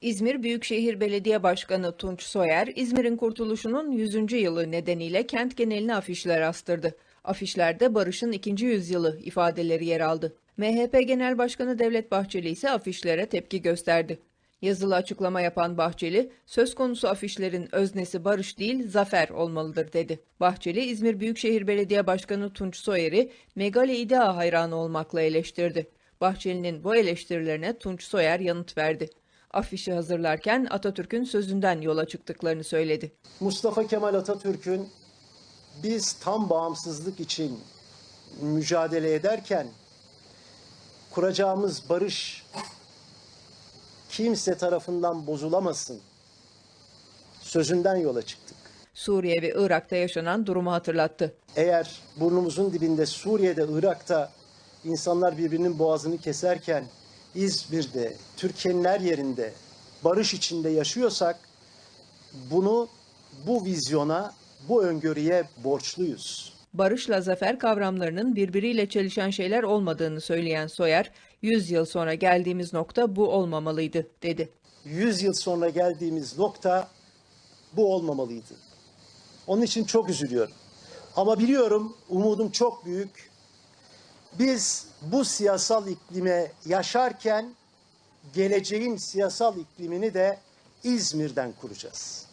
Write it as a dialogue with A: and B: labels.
A: İzmir Büyükşehir Belediye Başkanı Tunç Soyer, İzmir'in kurtuluşunun 100. yılı nedeniyle kent geneline afişler astırdı. Afişlerde barışın ikinci yüzyılı ifadeleri yer aldı. MHP Genel Başkanı Devlet Bahçeli ise afişlere tepki gösterdi. Yazılı açıklama yapan Bahçeli, söz konusu afişlerin öznesi barış değil zafer olmalıdır dedi. Bahçeli, İzmir Büyükşehir Belediye Başkanı Tunç Soyer'i Megale İdea hayranı olmakla eleştirdi. Bahçeli'nin bu eleştirilerine Tunç Soyer yanıt verdi. Afişi hazırlarken Atatürk'ün sözünden yola çıktıklarını söyledi.
B: Mustafa Kemal Atatürk'ün biz tam bağımsızlık için mücadele ederken kuracağımız barış kimse tarafından bozulamasın sözünden yola çıktık.
A: Suriye ve Irak'ta yaşanan durumu hatırlattı.
B: Eğer burnumuzun dibinde Suriye'de, Irak'ta insanlar birbirinin boğazını keserken İzmir'de, Türkiye'nin her yerinde barış içinde yaşıyorsak bunu bu vizyona, bu öngörüye borçluyuz.
A: Barışla zafer kavramlarının birbiriyle çelişen şeyler olmadığını söyleyen Soyer, 100 yıl sonra geldiğimiz nokta bu olmamalıydı, dedi.
B: 100 yıl sonra geldiğimiz nokta bu olmamalıydı. Onun için çok üzülüyorum. Ama biliyorum umudum çok büyük. Biz bu siyasal iklime yaşarken geleceğin siyasal iklimini de İzmir'den kuracağız.